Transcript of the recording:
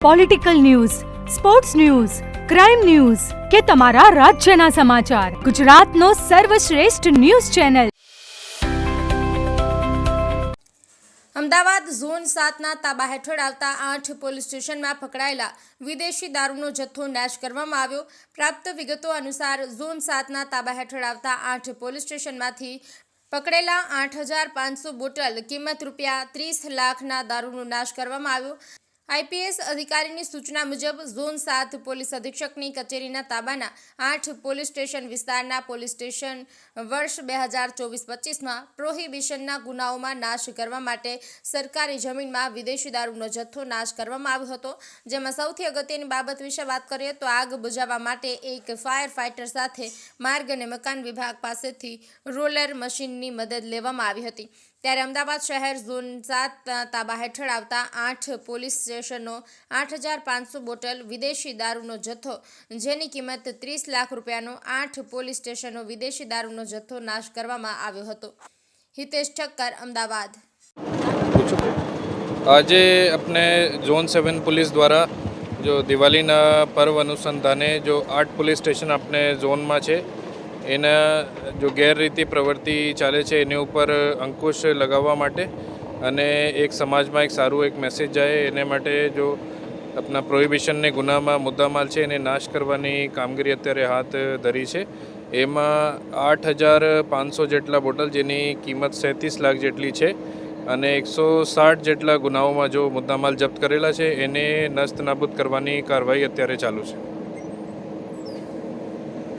Political news sports news crime news કે તમારા રાજ્યના સમાચાર ગુજરાતનો સર્વશ્રેષ્ઠ ન્યૂઝ ચેનલ અમદાવાદ ઝોન સાતના તાબા હેઠળ આવતા આઠ પોલીસ સ્ટેશનમાં પકડાયેલા વિદેશી દારૂનો જથ્થો નાશ કરવામાં આવ્યો. પ્રાપ્ત વિગતો અનુસાર ઝોન સાતના તાબા હેઠળ આવતા આઠ પોલીસ સ્ટેશનમાંથી પકડેલા આઠ હજાર પાંચસો બોટલ કિંમત રૂપિયા ત્રીસ લાખના દારૂનો નાશ કરવામાં આવ્યો. આઈપીએસ અધિકારીની સૂચના મુજબ ઝોન સાત પોલીસ અધિક્ષકની કચેરીના તાબાના આઠ પોલીસ સ્ટેશન વિસ્તારના પોલીસ સ્ટેશન વર્ષ બે હજાર ચોવીસ પચીસમાં પ્રોહિબિશનના ગુનાઓમાં નાશ કરવા માટે સરકારી જમીનમાં વિદેશી દારૂનો જથ્થો નાશ કરવામાં આવ્યો હતો. જેમાં સૌથી અગત્યની બાબત વિશે વાત કરીએ તો આગ બુઝાવવા માટે એક ફાયર ફાઇટર સાથે માર્ગ અને મકાન વિભાગ પાસેથી રોલર મશીનની મદદ લેવામાં આવી હતી. ત્યારે અમદાવાદ શહેર ઝોન સાત તાબા હેઠળ આવતા આઠ પોલીસ એસોસિએશનનો આઠ હજાર પાંચસો બોટલ વિદેશી દારૂનો જથ્થો, જેની કિંમત ત્રીસ લાખ રૂપિયાનો આઠ પોલીસ સ્ટેશનો વિદેશી દારૂનો જથ્થો નાશ કરવામાં આવ્યો હતો. હિતેશ ઠક્કર, અમદાવાદ. આજે આપણે ઝોન સેવન પોલીસ દ્વારા જો દિવાળીના પર્વ અનુસંધાને જો આઠ પોલીસ સ્ટેશન આપણે ઝોનમાં છે, એના જો ગેરરીતિ પ્રવૃત્તિ ચાલે છે, એની ઉપર અંકુશ લગાવવા માટે અને એક સમાજમાં એક સારું એક મેસેજ જાય, એને માટે જો આપણા પ્રોહિબિશનને ગુનામાં, મુદ્દામાલ છે, એને નાશ કરવાની કામગીરી અત્યારે હાથ ધરી છે. એમાં આઠ હજાર પાંચસો જેટલા બોટલ, જેની કિંમત સેંત્રીસ લાખ જેટલી છે અને એકસો સાઠ જેટલા ગુનાઓમાં જો મુદ્દામાલ જપ્ત કરેલા છે, એને નસ્ત નાબૂદ કરવાની કાર્યવાહી અત્યારે ચાલુ છે.